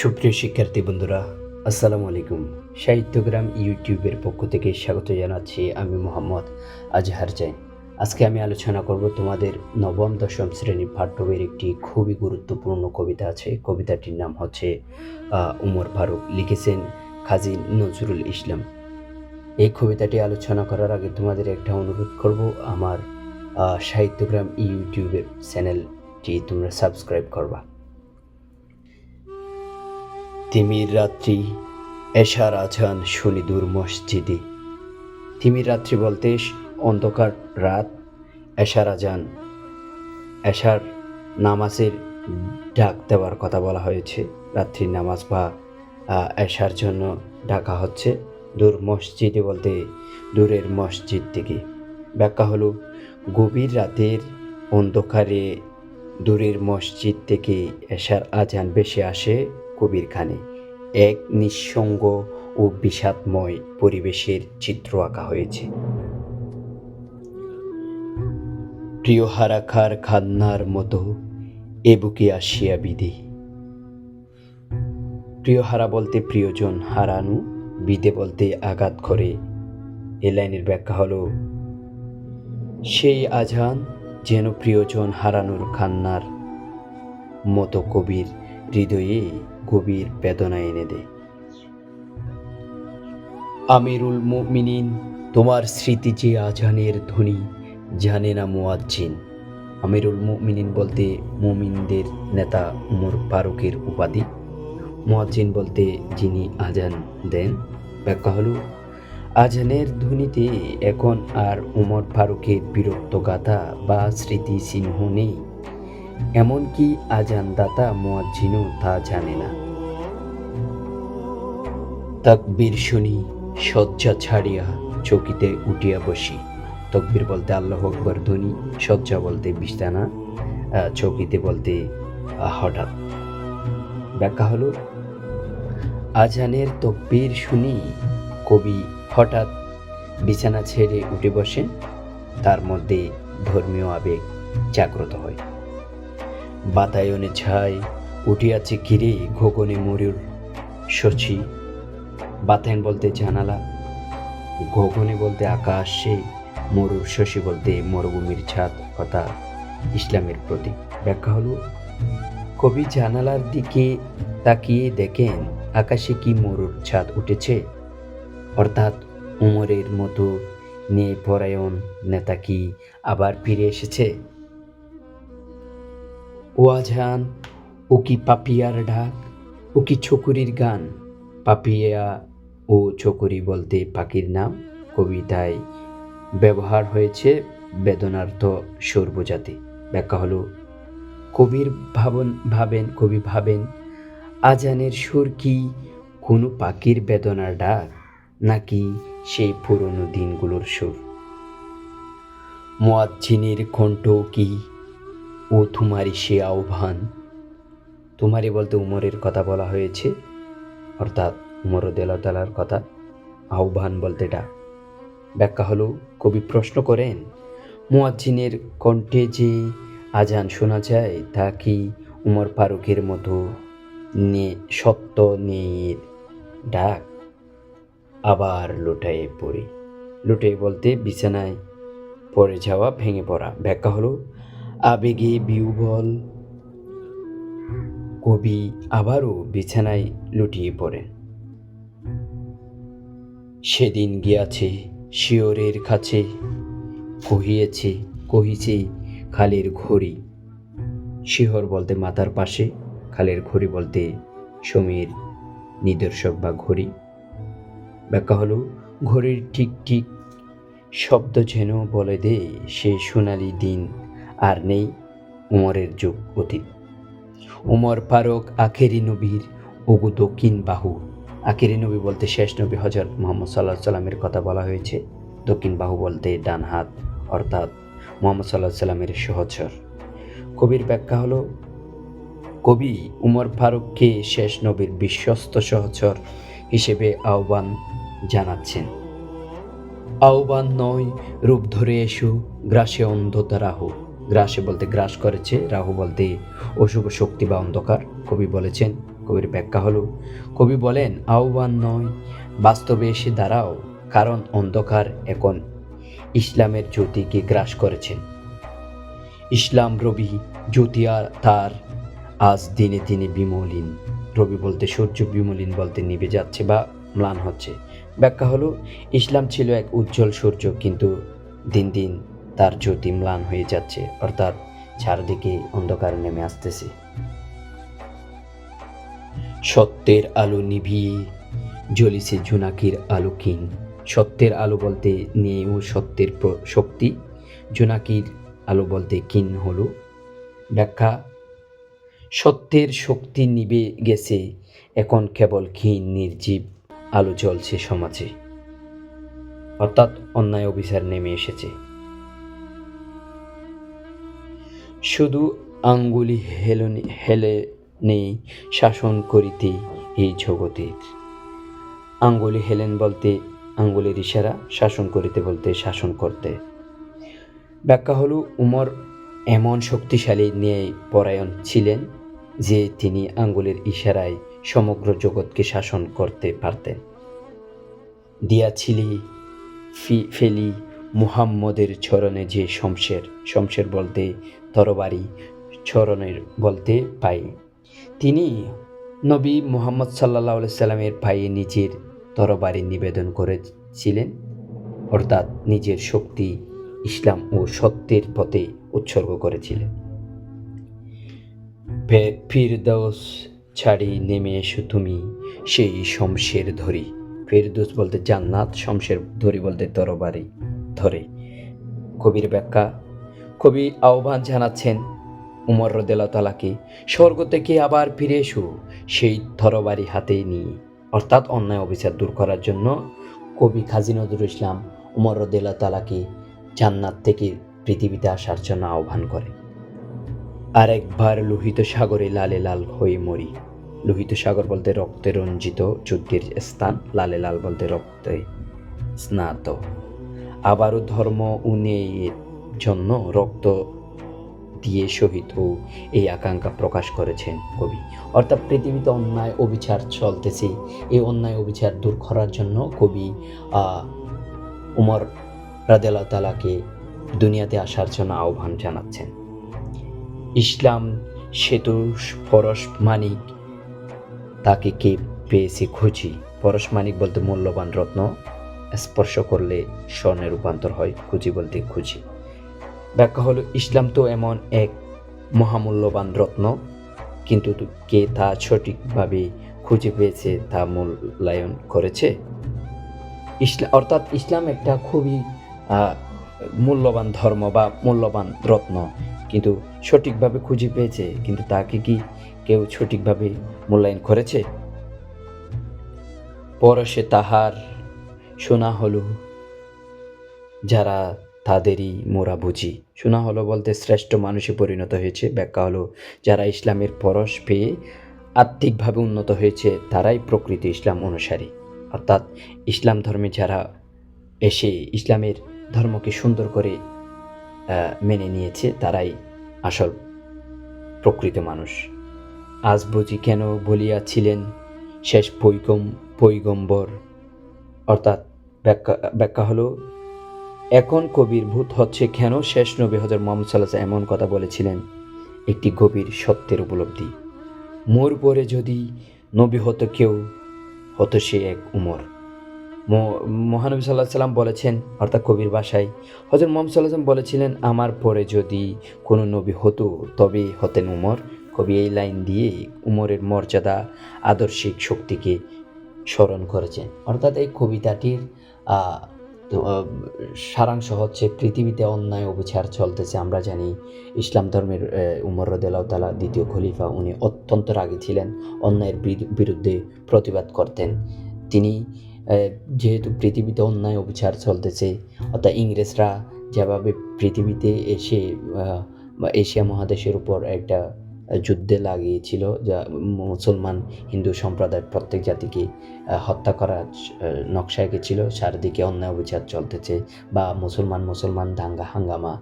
সুপ্রিয় শিক্ষার্থী বন্ধুরা, আসসালামু আলাইকুম। সাহিত্যগ্রাম ইউটিউবের পক্ষ থেকে স্বাগত জানাচ্ছি আমি মোহাম্মদ আজহার জাইন আজকে আমি আলোচনা করব তোমাদের নবম, দশম শ্রেণির পাঠ্যবের একটি খুবই গুরুত্বপূর্ণ কবিতা আছে। কবিতাটির নাম হচ্ছে উমর ফারুক লিখেছেন কাজী নজরুল ইসলাম। এই কবিতাটি আলোচনা করার আগে তোমাদের একটা অনুরোধ করব, আমার সাহিত্যগ্রাম ইউটিউবের চ্যানেলটি তোমরা সাবস্ক্রাইব করবা। তিমির রাত্রি, এশার আজান শুনি দূর মসজিদে। তিমির রাত্রি বলতে অন্ধকার রাত, এশার আজান। এশার নামাজের ডাক দেওয়ার কথা বলা হয়েছে। রাত্রির নামাজ বা এশার জন্য ডাকা হচ্ছে দূর মসজিদে বলতে দূরের মসজিদ থেকে। ব্যাখ্যা হলো, গভীর রাতের অন্ধকারে দূরের মসজিদ থেকে এশার আজান বেশি আসে কবির খানে। এক নিঃসঙ্গ ও বিষাদময় পরিবেশের চিত্র আঁকা হয়েছে। প্রিয় হারাখার খান্নার মতো এ বুকে আসিয়া বিদে প্রিয় হারা বলতে প্রিয়জন হারানো, বিদে বলতে আঘাত করে। এ লাইনের ব্যাখ্যা হলো, সেই আজান যেন প্রিয়জন হারানোর খান্নার মতো কবির হৃদয়ে গভীর বেদনা এনে দেয় আমিরুল মুমিনিন, তোমার স্মৃতি যে আজানের ধ্বনি, জানে না মুয়াজ্জিন। আমিরুল মুমিনিন বলতে মুমিনদের নেতা উমর ফারুকের উপাধি। মুয়াজ্জিন বলতে যিনি আজান দেন, ব্যাখ্যা হলো, আজানের ধ্বনিতে এখন আর উমর ফারুকের বীরত্ব গাথা বা স্মৃতি চিহ্ন নেই। এমনকি আজানদাতা মুয়াজ্জিনও তা জানে না। তকবীর শুনি, শয্যা ছাড়িয়া চকিতে উঠিয়া বসি। তকবীর বলতে আল্লাহ আকবর ধ্বনি, শয্যা বলতে বিছানা চকিতে বলতে হঠাৎ। ব্যাখ্যা হলো, আজানের তকবীর শুনি কবি হঠাৎ বিছানা ছেড়ে উঠে বসেন, তার মধ্যে ধর্মীয় আবেগ জাগ্রত হয়। বাতায়নে ছাই উঠিয়াছে ঘিরে গগনে মরুর শচী, বাতায়ন বলতে জানালা গগনে বলতে আকাশ আকাশে মরুর শশী বলতে মরুভূমির ছাদ কথা ইসলামের প্রতীক। ব্যাখ্যা হলো, কবি জানালার দিকে তাকিয়ে দেখেন আকাশে কি মরুর ছাদ উঠেছে। অর্থাৎ উমরের মতো ন্যায় পরায়ণ নেতা কি আবার ফিরে এসেছে? ও আজান ও কি পাপিয়ার ডাক, ও কি ছকুরির গান। পাপিয়া ও ছকুরি বলতে পাখির নাম। কবিতায় ব্যবহার হয়েছে বেদনার্থ সুর ব্যাখ্যা হলো, কবির ভাবন ভাবেন, কবি ভাবেন, আজানের সুর কি কোনো পাখির বেদনার ডাক, নাকি সেই পুরনো দিনগুলোর সুর? মোয়াজ্জিনের কণ্ঠ কি ও তোমারই সে আহ্বান। তোমারই বলতে উমরের কথা বলা হয়েছে। অর্থাৎ উমর দেলাতালার কথা আহ্বান বলতে ডাক ব্যাখ্যা হলো, কবি প্রশ্ন করেন, মুয়াজ্জিনের কণ্ঠে যে আজান শোনা যায়, তা কি উমর ফারুকের মতো সত্য নেয়ের ডাক আবার লুটায়ে পড়ে? লুটে বলতে বিছানায় পড়ে যাওয়া, ভেঙে পড়া। ব্যাখ্যা হলো আবেগে বিউবল কবি আবারও বিছানায় লুটিয়ে পড়েন। সেদিন গিয়াছে শিওরের কাছে, কহিয়েছে, কহিছে, খালের ঘড়ি। শিহর বলতে মাথার পাশে, খালের ঘড়ি বলতে সমীর, নিদর্শক বা ঘড়ি। ব্যাখ্যা হলো, ঘড়ির ঠিক ঠিক শব্দ যেন বলে দে সে সোনালি দিন। আর নেই উমরের যুগ অতীত। উমর ফারুক আখেরি নবীর ওগু দক্ষিণ বাহু। আখেরি নবী বলতে শেষ নবী হজরত মোহাম্মদ সাল্লাহ সাল্লামের কথা বলা হয়েছে। দক্ষিণ বাহু বলতে ডান হাত, অর্থাৎ মোহাম্মদ সাল্লাহ সাল্লামের সহচর। কবির ব্যাখ্যা হলো, কবি উমর ফারুককে শেষ নবীর বিশ্বস্ত সহচর হিসেবে আহ্বান জানাচ্ছেন। আহ্বান নয়, রূপ ধরে এসো, গ্রাসে অন্ধতা রাহু গ্রাসে বলতে গ্রাস করেছে, রাহু বলতে অশুভ শক্তি বা অন্ধকার। কবি বলেছেন, কবির ব্যাখ্যা হলো, কবি বলেন, আহ্বান নয়, বাস্তবে এসে দাঁড়াও, কারণ অন্ধকার এখন ইসলামের জ্যোতিকে গ্রাস করেছেন। ইসলাম রবি জ্যোতি আর তার আজ দিনে দিনে বিমলিন। রবি বলতে সূর্য, বিমলিন বলতে নিভে যাচ্ছে বা ম্লান হচ্ছে। ব্যাখ্যা হলো, ইসলাম ছিল এক উজ্জ্বল সূর্য, কিন্তু দিন দিন তার জ্যোতি ম্লান হয়ে যাচ্ছে, অর্থাৎ চারদিকে অন্ধকার নেমে আসতেছে। সত্যের আলো নিভিয়ে জ্বলিছে জোনাকির আলো কিন সত্যের আলো বলতে নিয়েও সত্যের শক্তি, জোনাকির আলো বলতে কিন হলো। ব্যাখ্যা, সত্যের শক্তি নিবে গেছে, এখন কেবল ক্ষীণ নির্জীব আলো জ্বলছে সমাজে। অর্থাৎ অন্যায় অভিচার নেমে এসেছে। শুধু আঙ্গুলি হেলনে হেলে নেই, শাসন করিতে এই জগতের। আঙ্গুলি হেলেন বলতে, আঙ্গুলের ইশারা শাসন করিতে বলতে, শাসন করতে। ব্যাখ্যা হলো, উমর এমন শক্তিশালী ন্যায় পরায়ণ ছিলেন যে তিনি আঙ্গুলের ইশারায় সমগ্র জগৎকে শাসন করতে পারতেন। দিয়াছিলি ফি ফেলি মুহাম্মদের চরণে যে শমশের শমশের বলতে তরবারি, চরণের বলতে পাই। তিনি নবী মুহাম্মদ সাল্লাহ সাল্লামের পায়ে নিজের তরবারি নিবেদন করেছিলেন, অর্থাৎ নিজের শক্তি, ইসলাম ও সত্যের পথে উৎসর্গ করেছিলেন। ফিরদৌস ছাড়ি নেমে এসো তুমি, সেই শমশের ধরি। ফেরদৌস বলতে জান্নাত, শমশের ধরি বলতে তরবারি। ধরে। কবির ব্যাখ্যা, কবি আহ্বান জানাচ্ছেন, উমর রদেলা তালাকে স্বর্গ থেকে আবার ফিরে এসো, সেই তরবারি হাতে নিয়ে। অর্থাৎ অন্যায় অবিচার দূর করার জন্য কবি কাজী নজরুল ইসলাম উমর রদেলা তালাকে জান্নাত থেকে পৃথিবীতে আসার জন্য আহ্বান করে আর একবার লোহিত সাগরে লালে লাল হয়ে মরি। লোহিত সাগর বলতে রক্তে রঞ্জিত যুদ্ধের স্থান, লালে লাল বলতে রক্তে স্নাত। আবারও ধর্ম উন্নয়নের জন্য রক্ত দিয়ে শহীদ এই আকাঙ্ক্ষা প্রকাশ করেছেন কবি। অর্থাৎ পৃথিবীতে অন্যায় অবিচার চলতেছে। এই অন্যায় অবিচার দূর করার জন্য কবি উমর রাদেলা তালাকে দুনিয়াতে আসার জন্য আহ্বান জানাচ্ছেন। ইসলাম সেতু পরশ মানিক তাকে কে পেয়েছে খুঁজি? পরশ মানিক বলতে মূল্যবান রত্ন। স্পর্শ করলে স্বর্ণে রূপান্তর হয় খুঁজি বলতে খুঁজি। ব্যাখ্যা হলো, ইসলাম তো এমন এক মহামূল্যবান রত্ন, কিন্তু কে তা সঠিকভাবে খুঁজে পেয়েছে তা মূল্যায়ন করেছে? ইসলাম অর্থাৎ ইসলাম একটা খুবই মূল্যবান ধর্ম বা মূল্যবান রত্ন, কিন্তু সঠিকভাবে খুঁজে পেয়েছে, কিন্তু তাকে কি কেউ সঠিকভাবে মূল্যায়ন করেছে? পরশে তাহার শোনা হলো যারা তাদেরই মোরা বুঝি। শোনা হলো বলতে শ্রেষ্ঠ মানুষে পরিণত হয়েছে। ব্যাখ্যা হলো যারা ইসলামের পরশ পেয়ে আত্মিকভাবে উন্নত হয়েছে, তারাই প্রকৃত ইসলাম অনুসারী। অর্থাৎ ইসলাম ধর্মে যারা এসে ইসলামের ধর্মকে সুন্দর করে মেনে নিয়েছে, তারাই আসল প্রকৃত মানুষ। আজ বুঝি কেন বলিয়াছিলেন শেষ পৈগম পৈগম্বর? অর্থাৎ ব্যাখ্যা ব্যাখ্যা হলো, এখন কবির ভূত হচ্ছে কেন শেষ নবী হজর মোহাম্মদ সাল্লাহ এমন কথা বলেছিলেন? একটি গভীর সত্যের উপলব্ধি। মোর পরে যদি নবী হতো কেউ, হতো সে এক উমর। মহানবী সাল্লাহ সাল্লাম বলেছেন, অর্থাৎ কবির বাসায়, হজরত মোহাম্মদ সাল্লাহ বলেছিলেন, আমার পরে যদি কোনো নবী হতো, তবে হতেন উমর। কবি এই লাইন দিয়ে উমরের মর্যাদা, আদর্শিক শক্তিকে স্মরণ করেছেন। অর্থাৎ এই কবিতাটির সারাংশ হচ্ছে পৃথিবীতে অন্যায় অবিচার চলতেছে। আমরা জানি ইসলাম ধর্মের উমর রদেলাউ তালা দ্বিতীয় খলিফা, উনি অত্যন্ত রাগী ছিলেন, অন্যায়ের বিরু- বিরুদ্ধে প্রতিবাদ করতেন। তিনি যেহেতু পৃথিবীতে অন্যায় অবিচার চলতেছে, অর্থাৎ ইংরেজরা যেভাবে পৃথিবীতে এসে এশিয়া মহাদেশের উপর একটা যুদ্ধে লাগিয়েছিল, যা মুসলমান হিন্দু সম্প্রদায়ের প্রত্যেক জাতিকে হত্যা করার নকশা এঁকেছিল। চারদিকে অন্যায় অবিচার চলতেছে বা মুসলমান মুসলমান দাঙ্গা হাঙ্গামা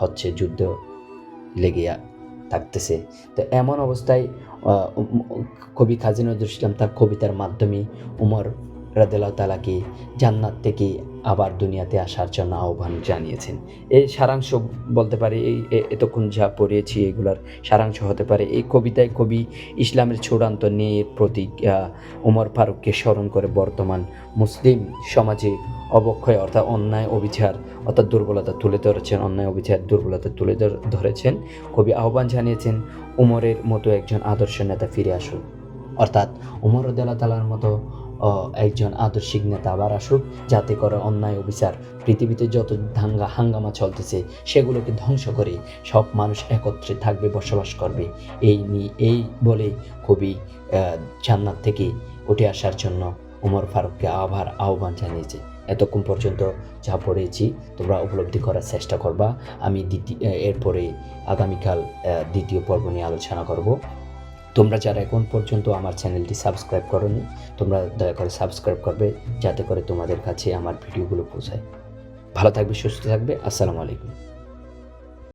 হচ্ছে যুদ্ধ লেগে থাকতেছে। তো এমন অবস্থায় কবি কাজী নজরুল ইসলাম তার কবিতার মাধ্যমে উমর রাদেলাহ তালাকে জান্নাত থেকে আবার দুনিয়াতে আসার জন্য আহ্বান জানিয়েছেন। এই সারাংশ বলতে পারে এই এতক্ষণ যা পড়িয়েছি এগুলার সারাংশ হতে পারে এই কবিতায় কবি ইসলামের চূড়ান্ত ন্যায়ের প্রতীক আহ, উমর ফারুককে স্মরণ করে বর্তমান মুসলিম সমাজে অবক্ষয় অর্থাৎ অন্যায় অবিচার অর্থাৎ দুর্বলতা তুলে ধরেছেন অন্যায় অবিচার দুর্বলতা তুলে ধর- ধরেছেন। কবি আহ্বান জানিয়েছেন উমরের মতো একজন আদর্শ নেতা ফিরে আসুন। অর্থাৎ উমর রদাল্লাহ তালার মতো একজন আদর্শিক নেতা আবার আসুক, যাতে করে অন্যায় অবিচার পৃথিবীতে যত দাঙ্গা হাঙ্গামা চলতেছে, সেগুলোকে ধ্বংস করে সব মানুষ একত্রে থাকবে, বসবাস করবে। এই নিয়ে এই বলে কবি জান্নাত থেকে উঠে আসার জন্য উমর ফারুককে আবার আহ্বান জানিয়েছে। এতক্ষণ পর্যন্ত যা পড়েছি, তোমরা উপলব্ধি করার চেষ্টা করবা। আমি দ্বিতীয়, এরপরে আগামীকাল দ্বিতীয় পর্ব নিয়ে আলোচনা করব। তোমরা যারা এখন পর্যন্ত আমার চ্যানেলটি সাবস্ক্রাইব করোনি, তোমরা দয়া করে সাবস্ক্রাইব করবে, যাতে করে তোমাদের কাছে আমার ভিডিওগুলো পৌঁছায়। ভালো থাকবে, সুস্থ থাকবে, আসসালামু আলাইকুম।